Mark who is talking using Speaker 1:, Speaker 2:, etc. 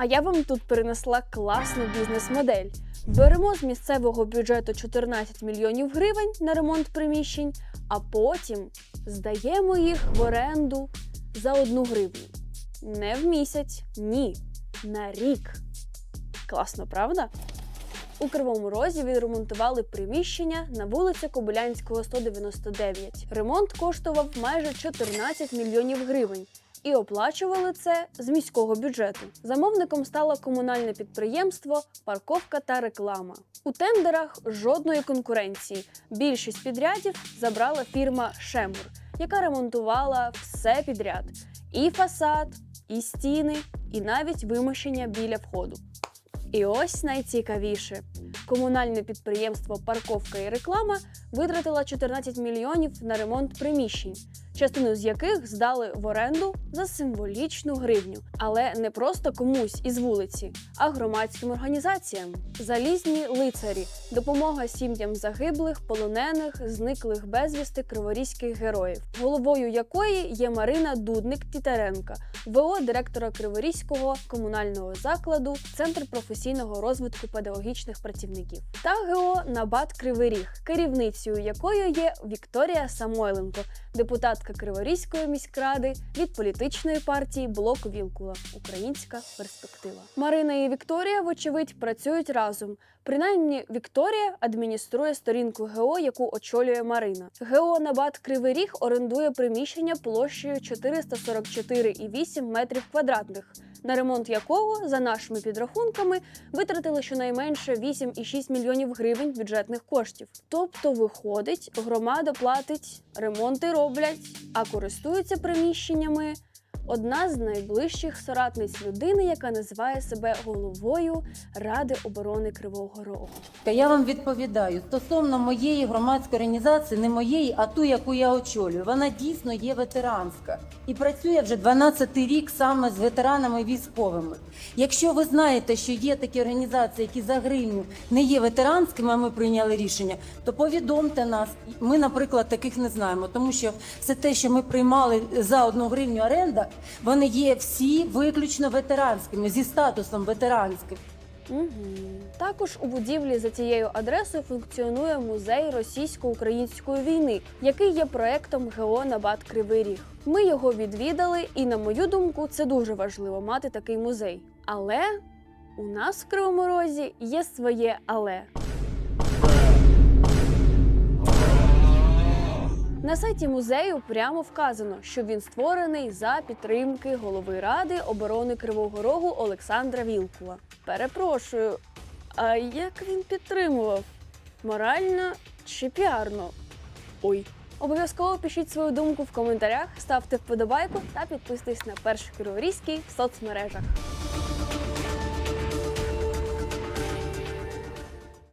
Speaker 1: А я вам тут перенесла класну бізнес-модель. Беремо з місцевого бюджету 14 мільйонів гривень на ремонт приміщень, а потім здаємо їх в оренду за одну гривню. Не в місяць, ні, на рік. Класно, правда? У Кривому Розі відремонтували приміщення на вулиці Кобилянського, 199. Ремонт коштував майже 14 мільйонів гривень. І оплачували це з міського бюджету. Замовником стало комунальне підприємство, парковка та реклама. У тендерах жодної конкуренції. Більшість підрядів забрала фірма Шемур, яка ремонтувала все підряд: і фасад, і стіни, і навіть вимощення біля входу. І ось найцікавіше: комунальне підприємство Парковка і реклама витратила 14 мільйонів на ремонт приміщень, частину з яких здали в оренду за символічну гривню, але не просто комусь із вулиці, а громадським організаціям. Залізні лицарі, допомога сім'ям загиблих, полонених, зниклих безвісти криворізьких героїв, головою якої є Марина Дудник Тітаренка, ВО директора Криворізького комунального закладу, Центр професійного розвитку педагогічних працівників та ГО Набат Кривий Ріг, керівницею якої є Вікторія Самойленко, депутатка Криворізької міськради від політичної партії Блок Вілкула Українська перспектива. Марина і Вікторія, вочевидь, працюють разом. Принаймні, Вікторія адмініструє сторінку ГО, яку очолює Марина. ГО Набат Кривий Ріг орендує приміщення площею 444,8 метрів квадратних, на ремонт якого, за нашими підрахунками, витратили щонайменше 8,6 мільйонів гривень бюджетних коштів. Тобто, виходить, громада платить, ремонти роблять, а користуються приміщеннями. Одна з найближчих соратниць людини, яка називає себе головою Ради оборони Кривого Рогу.
Speaker 2: Я вам відповідаю стосовно моєї громадської організації, не моєї, а ту, яку я очолюю. Вона дійсно є ветеранська і працює вже 12 рік саме з ветеранами військовими. Якщо ви знаєте, що є такі організації, які за гривню не є ветеранськими, а ми прийняли рішення, то повідомте нас. Ми, наприклад, таких не знаємо, тому що все те, що ми приймали за одну гривню оренда, вони є всі виключно ветеранськими зі статусом ветеранським.
Speaker 1: Угу. Також у будівлі за цією адресою функціонує музей російсько-української війни, який є проектом ГО Набат Кривий Ріг. Ми його відвідали, і на мою думку, це дуже важливо мати такий музей. Але у нас в Кривому Розі є своє але. На сайті музею прямо вказано, що він створений за підтримки голови Ради оборони Кривого Рогу Олександра Вілкула. Перепрошую, а як він підтримував? Морально чи піарно? Ой. Обов'язково пишіть свою думку в коментарях, ставте вподобайку та підписуйтесь на перший криворізький в соцмережах.